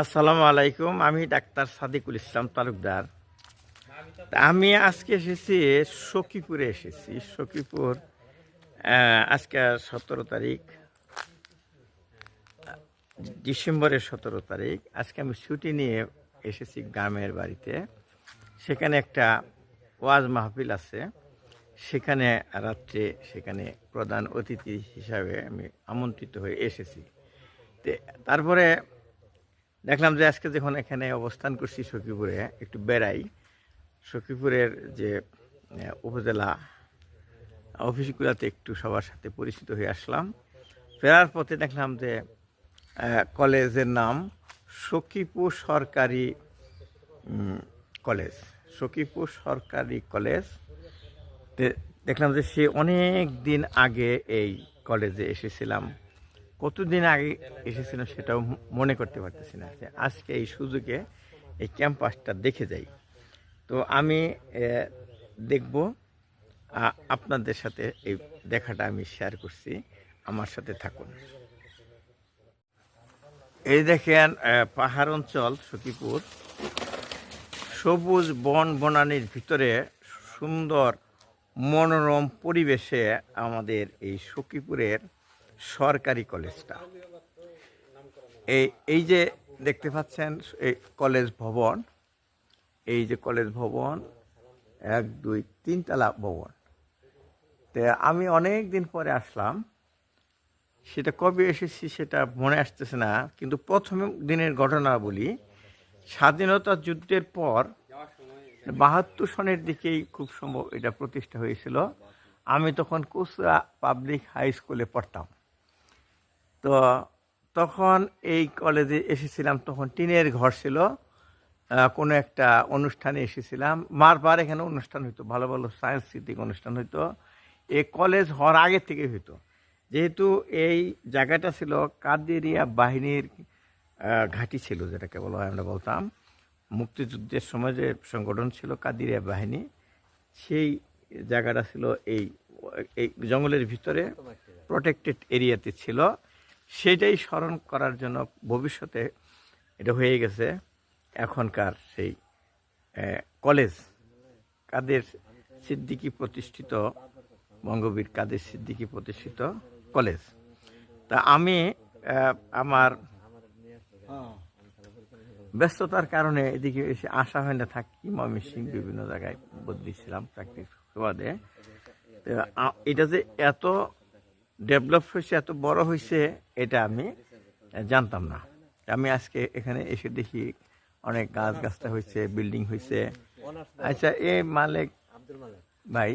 আসসালামু আলাইকুম, আমি ডাক্তার সাদিকুল ইসলাম তালুকদার। আমি আজকে এসেছি সখীপুরে এসেছি। সখীপুর আজকে সতেরো তারিখ, ডিসেম্বরের সতেরো তারিখ। আজকে আমি ছুটি নিয়ে এসেছি গ্রামের বাড়িতে। সেখানে একটা ওয়াজ মাহফিল আছে। সেখানে রাত্রে সেখানে প্রধান অতিথি হিসাবে আমি আমন্ত্রিত হয়ে এসেছি। তারপরে দেখলাম যে আজকে যখন এখানে অবস্থান করছি সখীপুরে, একটু বেড়াই, সখীপুরের যে উপজেলা অফিসগুলোতে একটু সবার সাথে পরিচিত হয়ে আসলাম। ফেরার পথে দেখলাম যে কলেজের নাম সখীপুর সরকারি কলেজ। সখীপুর সরকারি কলেজ। দেখলাম যে সে অনেক দিন আগে এই কলেজে এসেছিলাম। কতদিন আগে এসেছিলাম সেটাও মনে করতে পারতেছি না। আজকে এই সুযোগে এই ক্যাম্পাসটা দেখে যাই। তো আমি দেখব আপনাদের সাথে এই দেখাটা আমি শেয়ার করছি। আমার সাথে থাকুন। এই দেখেন পাহাড় অঞ্চল, সখীপুর। সবুজ বন বনানির ভিতরে সুন্দর মনোরম পরিবেশে আমাদের এই সখীপুরের সরকারি কলেজটা। এই এই যে দেখতে পাচ্ছেন, এই কলেজ ভবন, এই যে কলেজ ভবন, এক, দুই, তিনতলা ভবন। তে আমি অনেক দিন পরে আসলাম। সেটা কবে এসেছি সেটা মনে আসতেছে না, কিন্তু প্রথম দিনের ঘটনা বলি স্বাধীনতা যুদ্ধের পর বাহাত্তর সনের দিকেই খুব সম্ভব এটা প্রতিষ্ঠা হয়েছিল। আমি তখন কুসরা পাবলিক হাই স্কুলে পড়তাম। তো তখন এই কলেজে এসেছিলাম, তখন টিনের ঘর ছিল। কোনো একটা অনুষ্ঠানে এসেছিলাম। মারবার এখানে অনুষ্ঠান হইতো, ভালো ভালো সাংস্কৃতিক অনুষ্ঠান হইতো। এই কলেজ হওয়ার আগে থেকে হইতো। যেহেতু এই জায়গাটা ছিল কাদেরিয়া বাহিনীর ঘাঁটি ছিল, যেটাকে বলা হয় আমরা বলতাম। মুক্তিযুদ্ধের সময় যে সংগঠন ছিল কাদিরিয়া বাহিনী, সেই জায়গাটা ছিল এই এই জঙ্গলের ভিতরে প্রোটেক্টেড এরিয়াতে ছিল। সেটাই স্মরণ করার জন্য ভবিষ্যতে এটা হয়ে গেছে এখনকার সেই কলেজ। কাদের সিদ্দিকি প্রতিষ্ঠিত, বঙ্গবীর কাদের সিদ্দিকি প্রতিষ্ঠিত কলেজ। তা আমি আমার ব্যস্ততার কারণে এদিকে এসে আসা হয় না, থাকি ময়মনসিং বিভিন্ন জায়গায় বদলি ছিলাম চাকরির সুবাদে। এটা যে এত ডেভেলপ হয়েছে এত বড় হয়েছে এটা আমি জানতাম না। আমি আজকে এখানে এসে দেখি অনেক গাছ গাছটা হয়েছে বিল্ডিং হয়েছে। আচ্ছা এ মালিক ভাই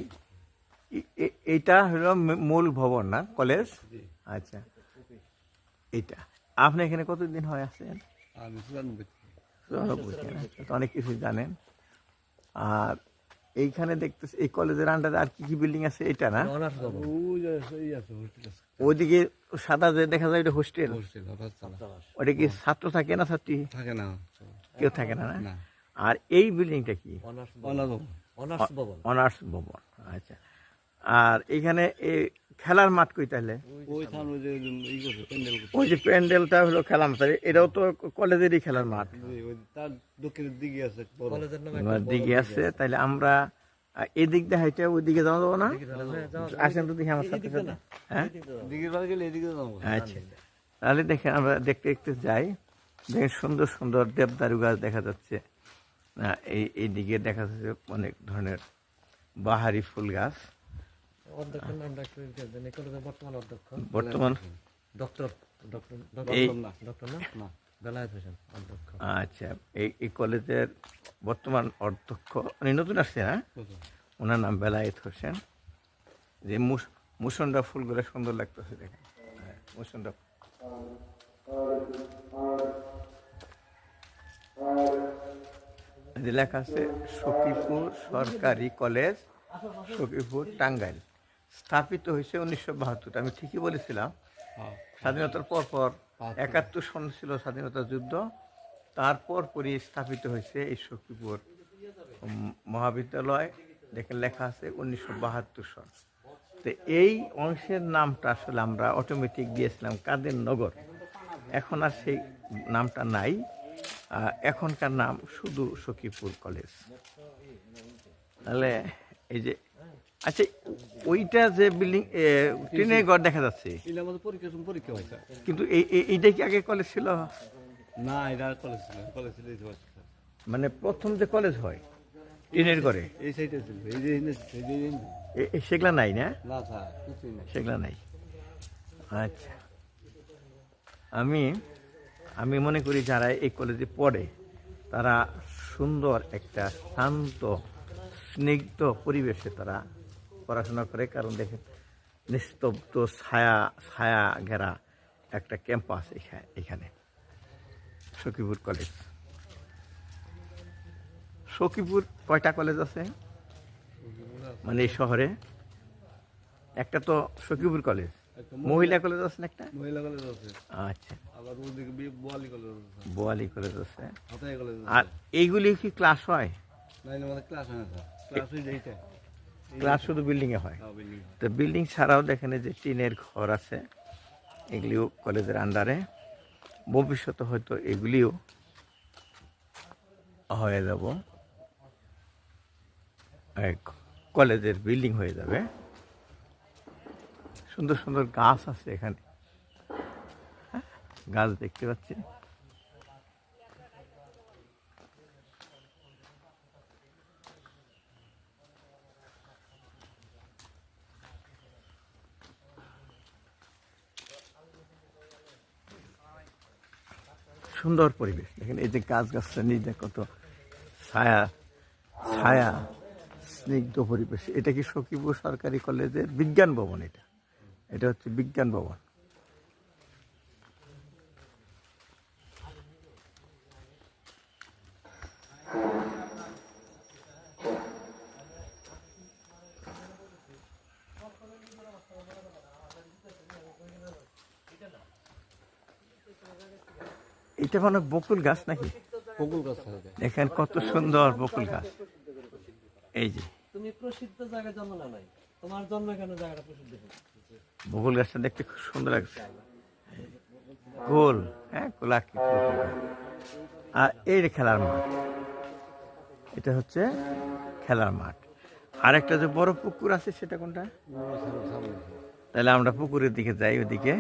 এ- এ- এইটা হলো মূল ভবন না কলেজ? আচ্ছা। এইটা আপনি এখানে কতদিন হয় আছেন? আমি চুরানব্বই। চুরানব্বই না? তো অনেক কিছু জানেন। আর এইখানে দেখতেছি এই কলেজের আন্ডারে আর কি কি বিল্ডিং আছে এটা না? ওইদিকে সাদা যে দেখা যায় এটা হোস্টেল হোস্টেল অর্থাৎ চালা। ওটা কি ছাত্র থাকে না ছাত্রী? থাকে না। কেউ থাকে না না? আর এই বিল্ডিংটা কি? অনার্স ভবন। অনার্স ভবন। আচ্ছা। আর এখানে এই খেলার মাঠ কই তাহলে? ওই যে প্যান্ডেলটা হলো খেলার মাঠ এটাও তো কলেজেরই খেলার মাঠ। দিকে আছে তাহলে আমরা এদিক দিয়ে হাইটে ওই দিকে যাওয়া যাব না আসেন তো দেখি আমার সাথে সাথে। হ্যাঁ? যাব। আচ্ছা তাহলে দেখেন আমরা দেখতে দেখতে যাই দেখেন সুন্দর সুন্দর দেবদারু গাছ দেখা যাচ্ছে। এই এই দিকে দেখা যাচ্ছে অনেক ধরনের বাহারি ফুল গাছ। অধ্যক্ষের নামটা একটু দেন। এই কলেজের বর্তমান অধ্যক্ষ। বর্তমান? ডক্টর ডক্টর ডক্টর না না? বেলায়েত হোসেন অধ্যক্ষ। আচ্ছা এই এই কলেজের বর্তমান অধ্যক্ষ উনি নতুন আসছে না ওনার নাম বেলায়েত হোসেন। যে মুস- মুসন্ডা ফুলগুলো সুন্দর লাগতেছে দেখেন। হ্যাঁ, মুসন্ডা। লেখা আছে সখীপুর সরকারি কলেজ সখীপুর টাঙ্গাইল। স্থাপিত হয়েছে উনিশশো বাহাত্তর। আমি ঠিকই বলেছিলাম হ্যাঁ। স্বাধীনতার পর পর একাত্তর সন ছিল স্বাধীনতা যুদ্ধ তারপর পরই স্থাপিত হয়েছে এই সখীপুর মহাবিদ্যালয় দেখে লেখা আছে উনিশশো বাহাত্তর সন। তো এই অংশের নামটা আসলে আমরা অটোমেটিক দিয়েছিলাম কাদের নগর। এখন আর সেই নামটা নাই এখনকার নাম শুধু সখীপুর কলেজ। তাহলে এই যে আচ্ছা ওইটা যে বিল্ডিং ট্রেনের ঘর দেখা যাচ্ছে। এটা আমাদের পরীক্ষা কিন্তু এই এই- এইটা কি আগে কলেজ ছিল? না এটা কলেজ ছিল কলেজ ছিল মানে প্রথম যে কলেজ হয় ট্রেনের ঘরে? এই সাইডে ছিল এই যে সেগুলা নাই না? না স্যার কিছুই নেই। সেগুলা নাই। আচ্ছা। আমি আমি মনে করি যারা এই কলেজে পড়ে তারা সুন্দর একটা শান্ত স্নিগ্ধ পরিবেশে তারা পড়াশোনা করে কারণ দেখেন নিস্তব্ধ ছায়া ছায়া ঘেরা একটা ক্যাম্পাস এখানে। সখীপুর কলেজ। সখীপুর কয়টা কলেজ আছে? মানে এই শহরে? একটা তো সখীপুর কলেজ। মহিলা কলেজ আছে না একটা? মহিলা কলেজ আছে। আচ্ছা। আবার ওদিকে বোয়ালি কলেজ আছে। বোয়ালি কলেজ আছে। আর এইগুলি কি ক্লাস হয়? না ক্লাস হয় না ক্লাস হয়ে ক্লাস শুধু বিল্ডিং এ হয়। হ্যাঁ, তো বিল্ডিং ছাড়াও দেখেন যে টিনের ঘর আছে এগুলিও কলেজের আন্ডারে ভবিষ্যতে হয়তো এগুলিও হয়ে যাব। কলেজের বিল্ডিং হয়ে যাবে। সুন্দর সুন্দর গাছ আছে এখানে। হ্যাঁ, গাছ দেখতে পাচ্ছি সুন্দর পরিবেশ। দেখেন এই যে গাছ গাছটা নিজে কত ছায়া ছায়া, স্নিগ্ধ পরিবেশ। এটা কি সকিব সরকারি কলেজের বিজ্ঞান ভবন এটা? এটা হচ্ছে বিজ্ঞান ভবন। এটা মানে বকুল গাছ নাকি? বকুল গাছ থাকে দেখেন কত সুন্দর বকুল গাছ। এই যে। তুমি প্রসিদ্ধ জায়গায় জন্ম না নাই। তোমার জন্ম কেন জায়গাটা প্রসিদ্ধ বকুল গাছটা দেখতে খুব সুন্দর লাগছে। গোল। হ্যাঁ গাছ। আর এই যে খেলার মাঠ। এটা হচ্ছে খেলার মাঠ। আর একটা যে বড় পুকুর আছে সেটা কোনটা? তাহলে আমরা পুকুরের দিকে যাই ওদিকে।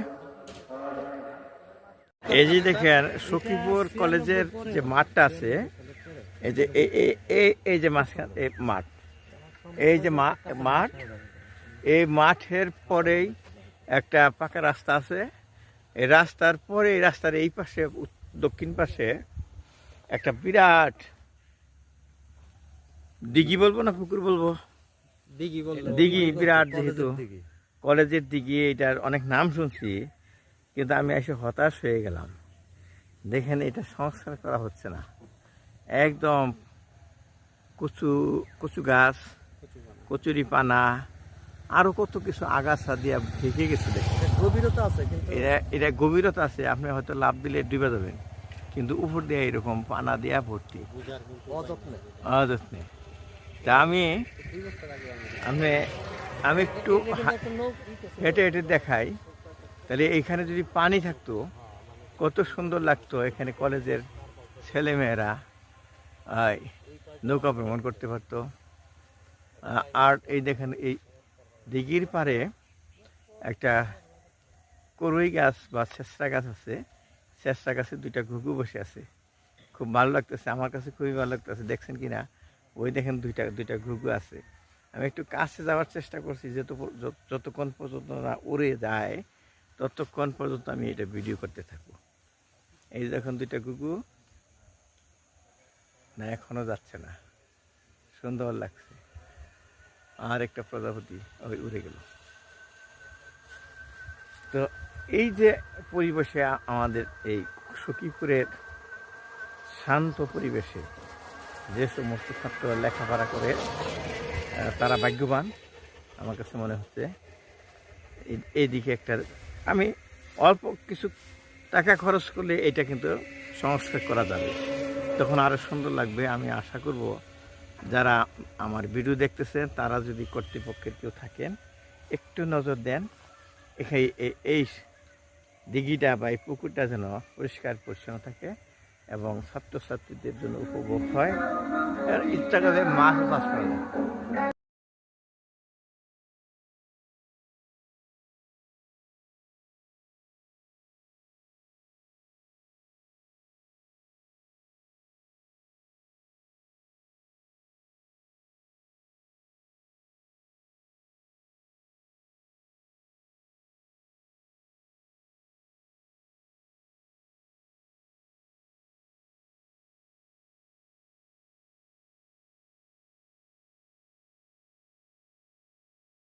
এই যে দেখেন সখীপুর কলেজের যে মাঠটা আছে এই যে এই- এই- এই এই যে মাঝখান এই মাঠ। এই যে মা- মাঠ এই মাঠের পরেই একটা পাকা রাস্তা আছে। এই রাস্তার পরে এই রাস্তার এই পাশে দক্ষিণ পাশে একটা বিরাট দিঘি বলব না পুকুর বলব? দিঘি দিঘি বিরাট যেহেতু। কলেজের দিঘি এটার অনেক নাম শুনছি। কিন্তু আমি এসে হতাশ হয়ে গেলাম। দেখেন এটা সংস্কার করা হচ্ছে না। একদম কচু কচু গাছ কচুরি পানা আরও কত কিছু আগাছা দিয়ে ঢেকে গেছে দেখেন। গভীরতা আছে এটা এটা গভীরতা আছে আপনি হয়তো লাভ দিলে ডুবে যাবেন। কিন্তু উপর দিয়ে এরকম পানা দিয়া ভর্তি। অযত্নে। তা আমি আমি আমি একটু। হেঁটে হেঁটে দেখাই। তাহলে এখানে যদি পানি থাকতো, কত সুন্দর লাগতো এখানে কলেজের ছেলেমেয়েরা নৌকা ভ্রমণ করতে পারতো। আর এই দেখেন, এই দিঘির পারে একটা করই গাছ বা শেষরা গাছ আছে। শেষরা গাছে দুইটা ঘুঘু বসে আছে। খুব ভালো লাগতেছে, আমার কাছে খুবই ভালো লাগতেছে, দেখছেন কি না? ওই দেখেন দুইটা দুইটা ঘুঘু আছে। আমি একটু কাছে যাওয়ার চেষ্টা করছি, যত- যতক্ষণ পর্যন্ত না উড়ে যায়। ততক্ষণ পর্যন্ত আমি এটা ভিডিও করতে থাকব। এই যে দেখুন দুইটা কুকু না, এখনও যাচ্ছে না। সুন্দর লাগছে। আর একটা প্রজাপতি ওই উড়ে গেল। তো এই যে পরিবেশে আমাদের এই সখীপুরের শান্ত পরিবেশে যে সমস্ত ছাত্র লেখাপড়া করে তারা ভাগ্যবান। আমার কাছে মনে হচ্ছে। এইদিকে একটা আমি অল্প কিছু টাকা খরচ করলে এটা কিন্তু সংস্কার করা যাবে। তখন আরও সুন্দর লাগবে। আমি আশা করব যারা আমার ভিডিও দেখতেছেন, তারা যদি কর্তৃপক্ষের কেউ থাকেন, একটু নজর দেন। এখানে এই- দিঘিটা বা এই পুকুরটা যেন পরিষ্কার পরিচ্ছন্ন থাকে এবং ছাত্রছাত্রীদের জন্য উপভোগ হয়। ইচ্ছা করে মাছও চাষ করা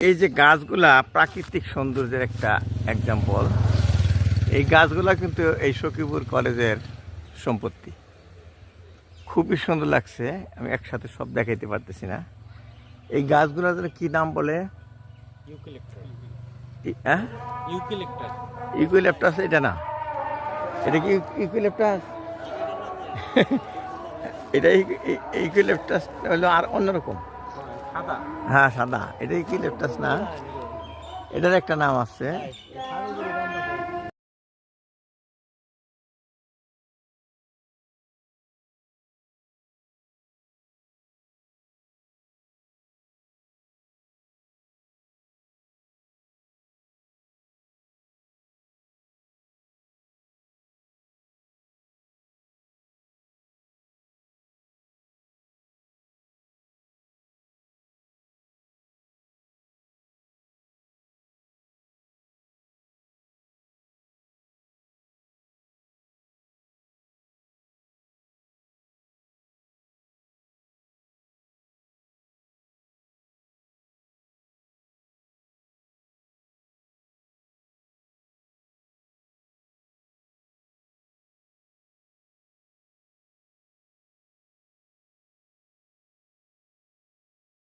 এই যে গাছগুলা প্রাকৃতিক সৌন্দর্যের একটা এক্সাম্পল এই গাছগুলা কিন্তু এই সখীপুর কলেজের সম্পত্তি। খুবই সুন্দর লাগছে আমি একসাথে সব দেখাইতে পারতেছি না। এই গাছগুলোর জন্য কি নাম বলে? ইউক্যালিপটাস ই- ইউক্যালিপটাস এটা না। এটা কি ইকুইলেপটাস এটা ইকুইলেপটাস হলো আর অন্যরকম। হ্যাঁ সাদা। এটাই কি লেপটাস না? এটার একটা নাম আছে।